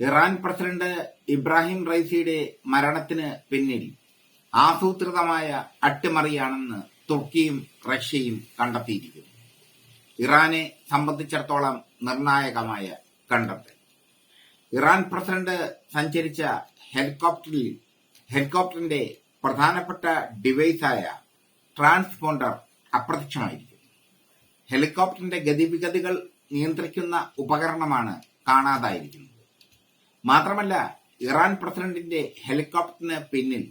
Iran president Ibrahim റൈസിയുടെ മരണത്തിന് പിന്നിൽ ആസൂത്രിതമായ അട്ടിമറിയാണെന്ന് തുർക്കിയും റഷ്യയും കണ്ടെത്തിയിരിക്കുന്നു. ഇറാനെ സംബന്ധിച്ചിടത്തോളം നിർണായകമായ കണ്ടെത്തൽ ഇറാൻ പ്രസിഡന്റ് സഞ്ചരിച്ച ഹെലികോപ്റ്ററിൽ ഹെലികോപ്റ്ററിന്റെ പ്രധാനപ്പെട്ട ഡിവൈസായ ട്രാൻസ്പോണ്ടർ അപ്രത്യക്ഷമായിരിക്കും ഹെലികോപ്റ്ററിന്റെ ഗതിവിഗതികൾ നിയന്ത്രിക്കുന്ന ഉപകരണമാണ് കാണാതായിരിക്കുന്നത്. മാത്രമല്ല ഇറാൻ പ്രസിഡന്റിന്റെ ഹെലികോപ്റ്ററിന് പിന്നിൽ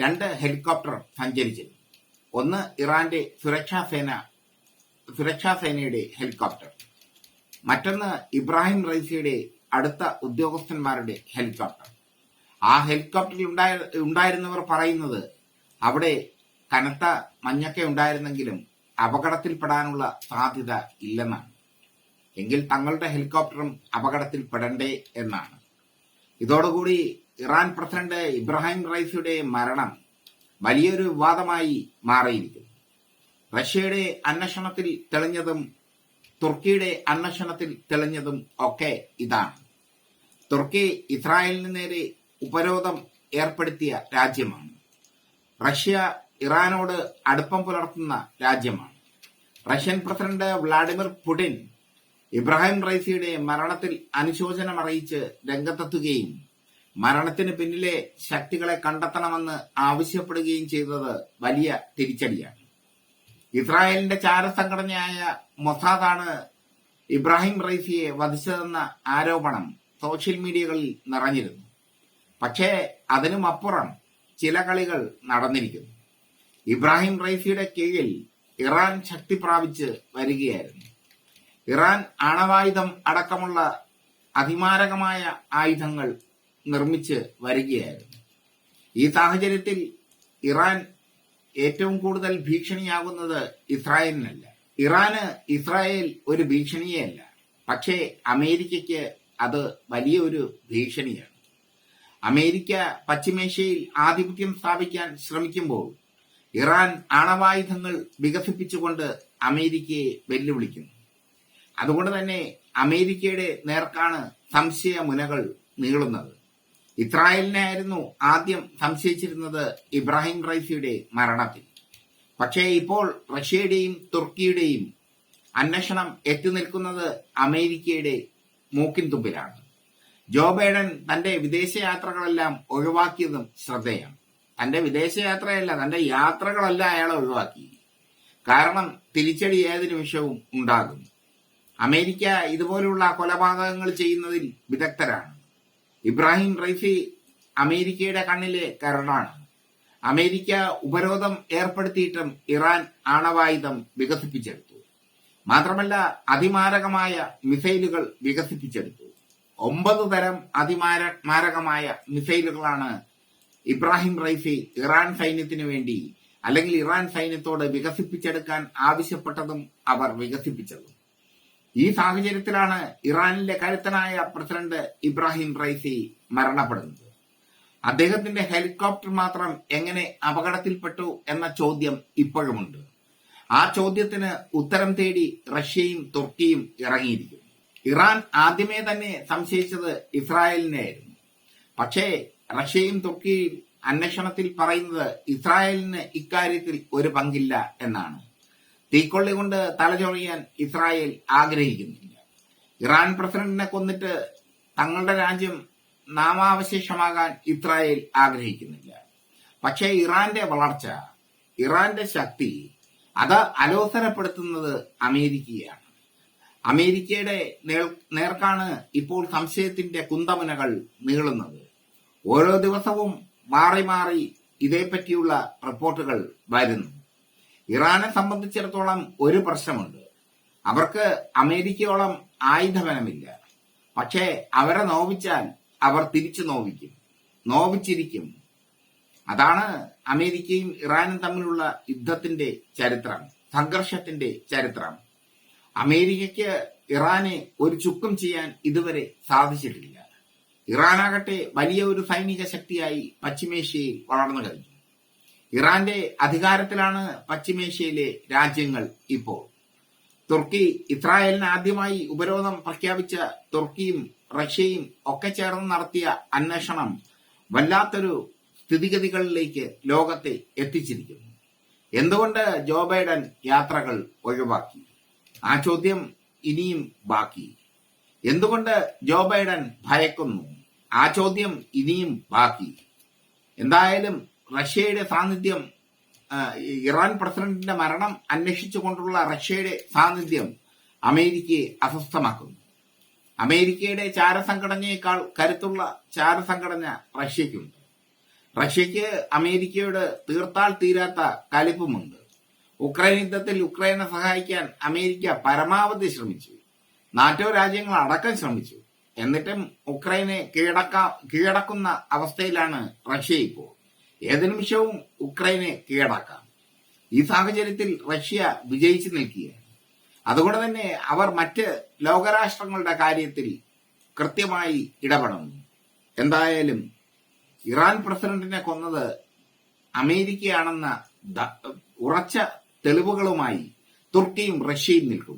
രണ്ട് ഹെലികോപ്റ്റർ സഞ്ചരിച്ചിരുന്നു. ഒന്ന് ഇറാന്റെ സുരക്ഷാ സേന സുരക്ഷാ സേനയുടെ ഹെലികോപ്റ്റർ. മറ്റൊന്ന് ഇബ്രാഹിം റൈസിയുടെ അടുത്ത ഉദ്യോഗസ്ഥന്മാരുടെ ഹെലികോപ്റ്റർ. ആ ഹെലികോപ്റ്ററിൽ ഉണ്ടായ ഉണ്ടായിരുന്നവർ പറയുന്നത് അവിടെ കനത്ത മഞ്ഞൊക്കെ ഉണ്ടായിരുന്നെങ്കിലും അപകടത്തിൽപ്പെടാനുള്ള സാധ്യത ഇല്ലെന്നാണ്. എങ്കിൽ തങ്ങളുടെ ഹെലികോപ്റ്ററും അപകടത്തിൽപ്പെടണ്ടേ എന്നാണ്. ഇതോടുകൂടി ഇറാൻ പ്രസിഡന്റ് ഇബ്രാഹിം റൈസിയുടെ മരണം വലിയൊരു വിവാദമായി മാറിയിരിക്കുന്നു. റഷ്യയുടെ അന്വേഷണത്തിൽ തെളിഞ്ഞതും തുർക്കിയുടെ അന്വേഷണത്തിൽ തെളിഞ്ഞതും ഒക്കെ ഇതാണ്. തുർക്കി ഇസ്രായേലിന് നേരെ ഉപരോധം ഏർപ്പെടുത്തിയ രാജ്യമാണ്. റഷ്യ ഇറാനോട് അടുപ്പം പുലർത്തുന്ന രാജ്യമാണ്. Russian president Vladimir Putin Ebrahim റൈസിയുടെ മരണത്തിൽ അനുശോചനം അറിയിച്ച് രംഗത്തെത്തുകയും മരണത്തിന് പിന്നിലെ ശക്തികളെ കണ്ടെത്തണമെന്ന് ആവശ്യപ്പെടുകയും ചെയ്തത് വലിയ തിരിച്ചടിയാണ്. ഇസ്രായേലിന്റെ ചാരസംഘടനയായ മൊസാദാണ് ഇബ്രാഹിം റൈസിയെ വധിച്ചതെന്ന ആരോപണം സോഷ്യൽ മീഡിയകളിൽ നിറഞ്ഞിരുന്നു. പക്ഷേ അതിനുമപ്പുറം ചില കളികൾ നടന്നിരിക്കുന്നു. ഇബ്രാഹിം റൈസിയുടെ കീഴിൽ ഇറാൻ ശക്തി പ്രാപിച്ച് വരികയായിരുന്നു. ഇറാൻ ആണവായുധം അടക്കമുള്ള അതിമാരകമായ ആയുധങ്ങൾ നിർമ്മിച്ച് വരികയായിരുന്നു. ഈ സാഹചര്യത്തിൽ ഇറാൻ ഏറ്റവും കൂടുതൽ ഭീഷണിയാകുന്നത് ഇസ്രായേലിനല്ല. ഇറാന് ഇസ്രായേൽ ഒരു ഭീഷണിയേ അല്ല പക്ഷേ അമേരിക്കയ്ക്ക് അത് വലിയൊരു ഭീഷണിയാണ്. അമേരിക്ക പശ്ചിമേഷ്യയിൽ ആധിപത്യം സ്ഥാപിക്കാൻ ശ്രമിക്കുമ്പോൾ ഇറാൻ ആണവായുധങ്ങൾ വികസിപ്പിച്ചുകൊണ്ട് അമേരിക്കയെ വെല്ലുവിളിക്കുന്നു. അതുകൊണ്ട് തന്നെ അമേരിക്കയുടെ നേർക്കാണ് സംശയ മുനകൾ നീളുന്നത് ഇസ്രായേലിനായിരുന്നു ആദ്യം സംശയിച്ചിരുന്നത് ഇബ്രാഹിം റൈസിയുടെ മരണത്തിൽ. പക്ഷേ ഇപ്പോൾ റഷ്യയുടെയും തുർക്കിയുടെയും അന്വേഷണം എത്തിനിൽക്കുന്നത് അമേരിക്കയുടെ മൂക്കിൻ തുമ്പിലാണ്. ജോ ബൈഡൻ തന്റെ വിദേശയാത്രകളെല്ലാം ഒഴിവാക്കിയതും ശ്രദ്ധേയം. തന്റെ വിദേശയാത്രയല്ല തന്റെ യാത്രകളല്ല അയാൾ ഒഴിവാക്കി. കാരണം തിരിച്ചടി ഏത് നിമിഷവും ഉണ്ടാകും. അമേരിക്ക ഇതുപോലുള്ള കൊലപാതകങ്ങൾ ചെയ്യുന്നതിൽ വിദഗ്ധരാണ്. ഇബ്രാഹിം റൈഫി അമേരിക്കയുടെ കണ്ണിലെ കരടാണ്. അമേരിക്ക ഉപരോധം ഏർപ്പെടുത്തിയിട്ടും ഇറാൻ ആണവായുധം വികസിപ്പിച്ചെടുത്തു. മാത്രമല്ല അതിമാരകമായ മിസൈലുകൾ വികസിപ്പിച്ചെടുത്തു. ഒമ്പത് തരം അതിമാര മാരകമായ മിസൈലുകളാണ് ഇബ്രാഹിം റൈഫി ഇറാൻ സൈന്യത്തിന് വേണ്ടി അല്ലെങ്കിൽ ഇറാൻ സൈന്യത്തോട് വികസിപ്പിച്ചെടുക്കാൻ ആവശ്യപ്പെട്ടതും അവർ വികസിപ്പിച്ചതും. ഈ സാഹചര്യത്തിലാണ് ഇറാനിലെ കരുത്തനായ പ്രസിഡന്റ് ഇബ്രാഹിം റൈസി മരണപ്പെടുന്നത്. അദ്ദേഹത്തിന്റെ ഹെലികോപ്റ്റർ മാത്രം എങ്ങനെ അപകടത്തിൽപ്പെട്ടു എന്ന ചോദ്യം ഇപ്പോഴുമുണ്ട്. ആ ചോദ്യത്തിന് ഉത്തരം തേടി റഷ്യയും തുർക്കിയും ഇറങ്ങിയിരിക്കും ഇറാൻ ആദ്യമേ തന്നെ സംശയിച്ചത് ഇസ്രായേലിനെയായിരുന്നു. പക്ഷേ റഷ്യയും തുർക്കിയും അന്വേഷണത്തിൽ പറയുന്നത് ഇസ്രായേലിന് ഇക്കാര്യത്തിൽ ഒരു പങ്കില്ല എന്നാണ്. തീക്കൊള്ളി കൊണ്ട് തലചൊറിയാൻ ഇസ്രായേൽ ആഗ്രഹിക്കുന്നില്ല. ഇറാൻ പ്രസിഡന്റിനെ കൊന്നിട്ട് തങ്ങളുടെ രാജ്യം നാമാവശേഷമാകാൻ ഇസ്രായേൽ ആഗ്രഹിക്കുന്നില്ല. പക്ഷേ ഇറാന്റെ വളർച്ച ഇറാന്റെ ശക്തി അത് അലോസരപ്പെടുത്തുന്നത് അമേരിക്കയാണ്. അമേരിക്കയുടെ നേർക്കാണ് ഇപ്പോൾ സംശയത്തിന്റെ കുന്തമനകൾ നീളുന്നത്. ഓരോ ദിവസവും മാറി മാറി ഇതേപ്പറ്റിയുള്ള റിപ്പോർട്ടുകൾ വരുന്നു. ഇറാനെ സംബന്ധിച്ചിടത്തോളം ഒരു പ്രശ്നമുണ്ട്. അവർക്ക് അമേരിക്കയോളം ആയുധബലമില്ല. പക്ഷേ അവരെ നോവിച്ചാൽ അവർ തിരിച്ചു നോവിക്കും. നോവിച്ചിരിക്കും. അതാണ് അമേരിക്കയും ഇറാനും തമ്മിലുള്ള യുദ്ധത്തിന്റെ ചരിത്രം സംഘർഷത്തിന്റെ ചരിത്രം. അമേരിക്കയ്ക്ക് ഇറാനെ ഒരു ചുക്കും ചെയ്യാൻ ഇതുവരെ സാധിച്ചിട്ടില്ല. ഇറാനാകട്ടെ വലിയ ഒരു സൈനിക ശക്തിയായി പശ്ചിമേഷ്യയിൽ വളർന്നു കഴിഞ്ഞു. ഇറാന്റെ അധികാരത്തിലാണ് പശ്ചിമേഷ്യയിലെ രാജ്യങ്ങൾ ഇപ്പോൾ തുർക്കി ഇസ്രായേലിന് ആദ്യമായി ഉപരോധം പ്രഖ്യാപിച്ച തുർക്കിയും റഷ്യയും ഒക്കെ ചേർന്ന് നടത്തിയ അന്വേഷണം വല്ലാത്തൊരു സ്ഥിതിഗതികളിലേക്ക് ലോകത്തെ എത്തിച്ചിരിക്കുന്നു. എന്തുകൊണ്ട് ജോ ബൈഡൻ യാത്രകൾ ഒഴിവാക്കി? ആ ചോദ്യം ഇനിയും ബാക്കി. എന്തുകൊണ്ട് ജോ ബൈഡൻ ഭയക്കുന്നു? ആ ചോദ്യം ഇനിയും ബാക്കി. എന്തായാലും റഷ്യയുടെ സാന്നിധ്യം ഇറാൻ പ്രസിഡന്റിന്റെ മരണം അന്വേഷിച്ചുകൊണ്ടുള്ള റഷ്യയുടെ സാന്നിധ്യം അമേരിക്കയെ അസ്വസ്ഥമാക്കുന്നു. അമേരിക്കയുടെ ചാരസംഘടനയേക്കാൾ കരുത്തുള്ള ചാരസംഘടന റഷ്യയ്ക്കുണ്ട്. റഷ്യയ്ക്ക് അമേരിക്കയോട് തീർത്താൽ തീരാത്ത കലിപ്പുമുണ്ട്. ഉക്രൈൻ യുദ്ധത്തിൽ ഉക്രൈനെ സഹായിക്കാൻ അമേരിക്ക പരമാവധി ശ്രമിച്ചു. നാറ്റോ രാജ്യങ്ങൾ അടക്കം ശ്രമിച്ചു. എന്നിട്ടും ഉക്രൈനെ കീഴടക്ക കീഴടക്കുന്ന അവസ്ഥയിലാണ് റഷ്യ ഇപ്പോൾ. ഏത് നിമിഷവും ഉക്രൈനെ കീഴടക്കാം. ഈ സാഹചര്യത്തിൽ റഷ്യ വിജയിച്ചു നിൽക്കുകയാണ്. അതുകൊണ്ട് തന്നെ അവർ മറ്റ് ലോകരാഷ്ട്രങ്ങളുടെ കാര്യത്തിൽ കൃത്യമായി ഇടപെടുന്നു. എന്തായാലും ഇറാൻ പ്രസിഡന്റിനെ കൊന്നത് അമേരിക്കയാണെന്ന ഉറച്ച തെളിവുകളുമായി തുർക്കിയും റഷ്യയും നിൽക്കുന്നു.